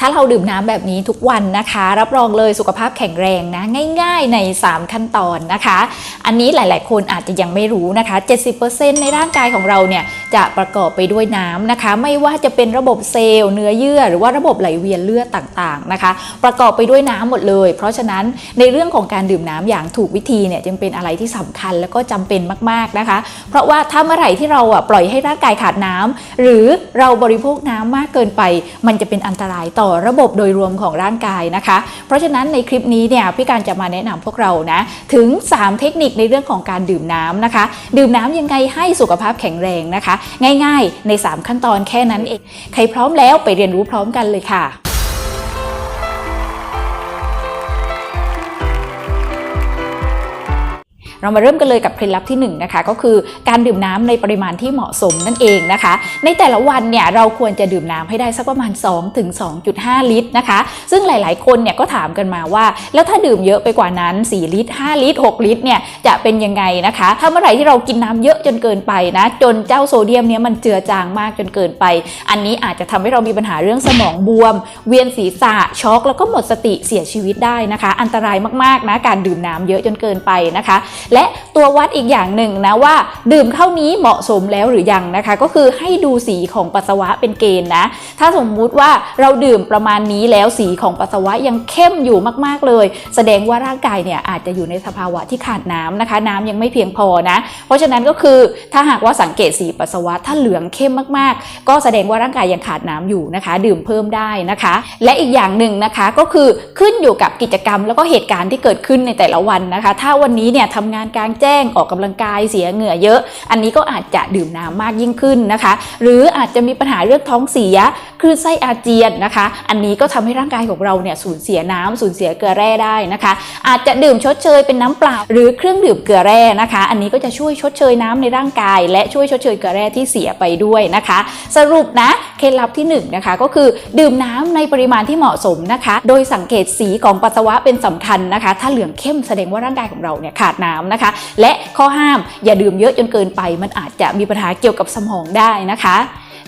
ถ้าเราดื่มน้ำแบบนี้ทุกวันนะคะ รับรองเลยสุขภาพแข็งแรงนะ ง่ายๆใน 3 ขั้นตอนนะคะ อันนี้หลายๆ คนอาจจะยังไม่รู้นะคะ 70%ในร่างกายของเราเนี่ย จะประกอบไปด้วยน้ำนะคะ ไม่ว่าจะเป็นระบบเซลล์เนื้อเยื่อ หรือว่าระบบไหลเวียนเลือดต่างๆนะคะ ประกอบไปด้วยน้ำหมดเลย เพราะฉะนั้นในเรื่องของการดื่มน้ำอย่างถูกวิธีเนี่ยจึงเป็นอะไรที่สำคัญแล้วก็จำเป็นมากๆนะคะ เพราะว่าถ้าเมื่อไหร่ที่เราอะปล่อยให้ร่างกายขาดน้ำหรือเราบริโภคน้ำมากเกินไป มันจะเป็นอันตรายต่อระบบโดยรวมของร่างกายนะคะ เพราะฉะนั้นในคลิปนี้เนี่ยพี่การจะมาแนะนำพวกเรานะถึง 3 เทคนิคในเรื่องของการดื่มน้ำนะคะ ดื่มน้ำยังไงให้สุขภาพแข็งแรงนะคะง่าย ๆ ใน 3 ขั้นตอนแค่นั้นเอง ใครพร้อมแล้วไปเรียนรู้พร้อมกันเลยค่ะ เรามาเริ่มกันเลยกับเคล็ดลับที่1นงนะคะก็คือการดื่มน้ำในปริมาณที่เหมาะสมนั่นเองนะคะ ในแต่ละวันเนี่ยเราควรจะดื่มน้ำให้ได้สักประมาณ 2-2.5ถึงลิตรนะคะ ซึ่งหลาย ๆ คนเนี่ยก็ถามกันมาว่า แล้วถ้าดื่มเยอะไปกว่านั้น 4 ลิตร 5 ลิตร 6 ลิตรเนี่ยจะเป็นยังไงนะคะ ถ้าเมื่อไหร่ที่เรากินน้ำเยอะจนเกินไปนะ จนเจ้าโซเดียมเนี่ยมันเจือจางมากจนเกินไป อันนี้อาจจะทำให้เรามีปัญหาเรื่องสมองบวม เวียนศีรษะช็อกแล้วก็หมดสติเสียชีวิตได้นะคะ อันตรายมาก ๆ นะการดื่มน้ำเยอะจนเกินไปนะคะและตัววัดอีกอย่างหนึ่งนะว่า ดื่มเท่านี้เหมาะสมแล้วหรือยังนะคะ ก็คือให้ดูสีของปัสสาวะเป็นเกณฑ์นะ ถ้าสมมุติว่าเราดื่มประมาณนี้แล้วสีของปัสสาวะยังเข้มอยู่มาก ๆเลย แสดงว่าร่างกายเนี่ยอาจจะอยู่ในสภาวะที่ขาดน้ำนะคะ น้ำยังไม่เพียงพอนะ เพราะฉะนั้นก็คือถ้าหากว่าสังเกตสีปัสสาวะถ้าเหลืองเข้มมากๆ ก็แสดงว่าร่างกายยังขาดน้ำอยู่นะคะ ดื่มเพิ่มได้นะคะ และอีกอย่างหนึ่งนะคะก็คือขึ้นอยู่กับกิจกรรมแล้วก็เหตุการณ์ที่เกิดขึ้นในแต่ละวันนะคะ ถ้าวันนี้เนี่ยทำงานกลางแจ้งออกกำลังกายเสียเหงื่อเยอะ อันนี้ก็อาจจะดื่มน้ำมากยิ่งขึ้นนะคะ หรืออาจจะมีปัญหาเรื่องท้องเสียคลื่นไส้อาเจียนนะคะ อันนี้ก็ทำให้ร่างกายของเราเนี่ยสูญเสียน้ำสูญเสียเกลือแร่ได้นะคะ อาจจะดื่มชดเชยเป็นน้ำเปล่า หรือเครื่องดื่มเกลือแร่นะคะ อันนี้ก็จะช่วยชดเชยน้ำในร่างกาย และช่วยชดเชยเกลือแร่ที่เสียไปด้วยนะคะ สรุปนะเคล็ดลับที่1นงนะคะก็คือดื่มน้ำในปริมาณที่เหมาะสมนะคะ โดยสังเกตสีของปัสสาวะเป็นสำคัญนะคะ ถ้าเหลืองเข้มแสดงว่าร่างกายของเราเนี่ยขาดน้ำนะคะ และข้อห้ามอย่าดื่มเยอะจนเกินไป มันอาจจะมีปัญหาเกี่ยวกับสมองได้นะคะ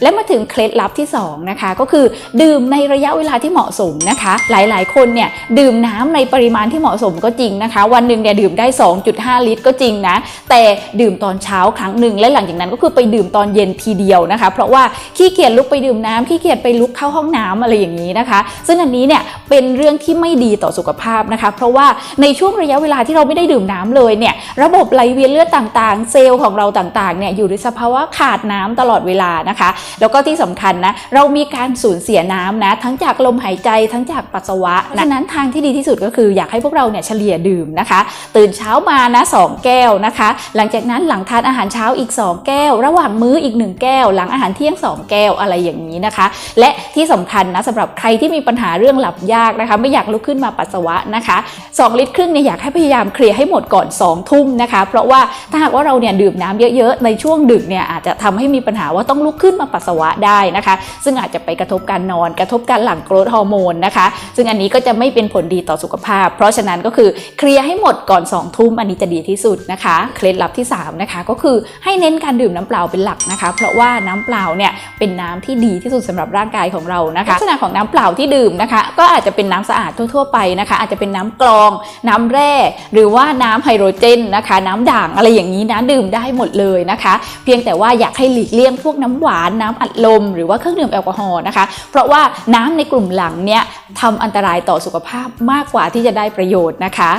และมาถึงเคล็ดลับที่2นะคะก็คือดื่มในระยะเวลาที่เหมาะสมนะคะ หลายๆ คนเนี่ยดื่มน้ำในปริมาณที่เหมาะสมก็จริงนะคะ วันหนึ่งเนี่ยดื่มได้ 2.5 ลิตรก็จริงนะ แต่ดื่มตอนเช้าครั้งหนึ่งและหลังจากนั้นก็คือไปดื่มตอนเย็นทีเดียวนะคะ เพราะว่าขี้เกียจลุกไปดื่มน้ำขี้เกียจไปลุกเข้าห้องน้ำอะไรอย่างนี้นะคะ ซึ่งอันนี้เนี่ยเป็นเรื่องที่ไม่ดีต่อสุขภาพนะคะ เพราะว่าในช่วงระยะเวลาที่เราไม่ได้ดื่มน้ำเลยเนี่ยระบบไหลเวียนเลือดต่างๆ เซลล์ของเราต่างๆเนี่ยอยู่ในสภาวะขาดน้ำตลอดเวลานะคะแล้วก็ที่สำคัญนะเรามีการสูญเสียน้ำนะ ทั้งจากลมหายใจทั้งจากปัสสาวะดังนั้นทางที่ดีที่สุดก็คืออยากให้พวกเราเนี่ยเฉลี่ยดื่มนะคะ ตื่นเช้ามานะ2แก้วนะคะ หลังจากนั้นหลังทานอาหารเช้าอีก 2 แก้ว ระหว่างมื้ออีก 1 แก้ว หลังอาหารเที่ยง 2 แก้วอะไรอย่างนี้นะคะ และที่สำคัญนะสำหรับใครที่มีปัญหาเรื่องหลับยากนะคะ ไม่อยากลุกขึ้นมาปัสสาวะนะคะ 2 ลิตรครึ่งเนี่ยอยากให้พยายามเคลียร์ให้หมดก่อน 2 ทุ่มนะคะ เพราะว่าถ้าหากว่าเราเนี่ยดื่มน้ำเยอะๆในช่วงดึกเนี่ยอาจจะทำให้มีปัญหาว่าต้องลุกขึ้นมาปัสสาวะได้นะคะ ซึ่งอาจจะไปกระทบการนอน กระทบการหลั่งโกรทฮอร์โมนนะคะ ซึ่งอันนี้ก็จะไม่เป็นผลดีต่อสุขภาพ เพราะฉะนั้นก็คือเคลียร์ให้หมดก่อน2องทุ่มอันนี้จะดีที่สุดนะคะเคล็ดลับที่3นะคะก็คือให้เน้นการดื่มน้ำเปล่าเป็นหลักนะคะ เพราะว่าน้ำเปล่าเนี่ยเป็นน้ำที่ดีที่สุดสำหรับร่างกายของเรานะคะลักษณะของน้ำเปล่าที่ดื่มนะคะ ก็อาจจะเป็นน้ำสะอาดทั่วๆไปนะคะ อาจจะเป็นน้ำกรอง น้ำแร่หรือว่าน้ำไฮโดรเจนนะคะ น้ำด่างอะไรอย่างนี้นะดื่มได้หมดเลยนะคะ เพียงแต่ว่าอยากให้หลีกเลี่ยงพวกน้ำหวานน้้ำอัดลม หรือว่าเครื่องดื่มแอลกอฮอล์นะคะ เพราะว่าน้ำในกลุ่มหลังเนี่ยทำอันตรายต่อสุขภาพมากกว่าที่จะได้ประโยชน์นะคะ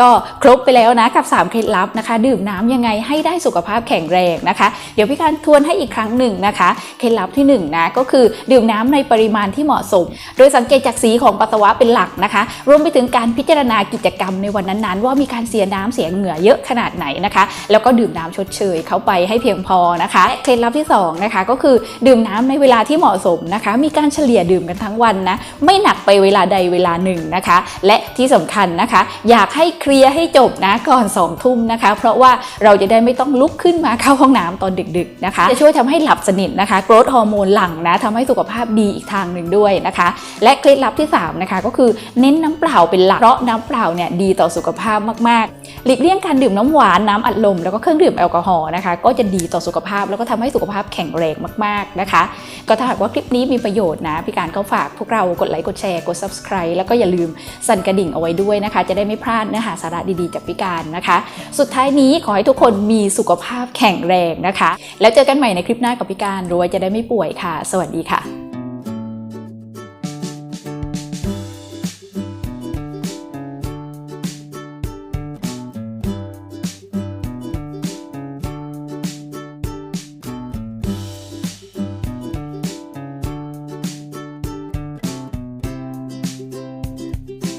ก็ครบไปแล้วนะกับ 3 เคล็ดลับนะคะ ดื่มน้ำยังไงให้ได้สุขภาพแข็งแรงนะคะ เดี๋ยวพี่การทวนให้อีกครั้งหนึ่งนะคะ เคล็ดลับที่1นงนะก็คือดื่มน้ำในปริมาณที่เหมาะสม โดยสังเกตจากสีของปัสสาวะเป็นหลักนะคะ รวมไปถึงการพิจารณากิจกรรมในวันนั้นๆ ว่ามีการเสียน้ำเสียเหงื่อเยอะขนาดไหนนะคะ แล้วก็ดื่มน้ำชดเชยเข้าไปให้เพียงพอนะคะ เคล็ดลับที่สองนะคะก็คือดื่มน้ำในเวลาที่เหมาะสมนะคะ มีการเฉลี่ยดื่มกันทั้งวันนะ ไม่หนักไปเวลาใดเวลาหนึ่งนะคะ และที่สำคัญนะคะ อยากให้เคลียร์ให้จบนะก่อน2องทุ่มนะคะ เพราะว่าเราจะได้ไม่ต้องลุกขึ้นมาเข้าห้องน้ำตอนดึกๆนะคะ จะช่วยทำให้หลับสนิทนะคะ โกรทฮอร์โมนหลั่งนะทำให้สุขภาพดีอีกทางหนึ่งด้วยนะคะ และเคล็ดลับที่3นะคะก็คือเน้นน้ำเปล่าเป็นหลักเพราะน้ำเปล่าเนี่ยดีต่อสุขภาพมากๆ หลีกเลี่ยงการดื่มน้ำหวานน้ำอัดลมแล้วก็เครื่องดื่มแอลกอฮอล์นะคะ ก็จะดีต่อสุขภาพแล้วก็ทำให้สุขภาพแข็งแรงมากากนะคะ ก็ถ้าหากว่าคลิปนี้มีประโยชน์นะ พี่การก็ฝากพวกเรากดไลค์กดแชร์กด subscribe แล้วก็อย่าลืมสั่นกระดิ่งเอาไว้ด้วยนะคะ จะได้ไม่พลาดเนื้อหาสาระดีๆจากพี่การนะคะ สุดท้ายนี้ขอให้ทุกคนมีสุขภาพแข็งแรงนะคะ แล้วเจอกันใหม่ในคลิปหน้ากับพี่การรวยจะได้ไม่ป่วยค่ะ สวัสดีค่ะ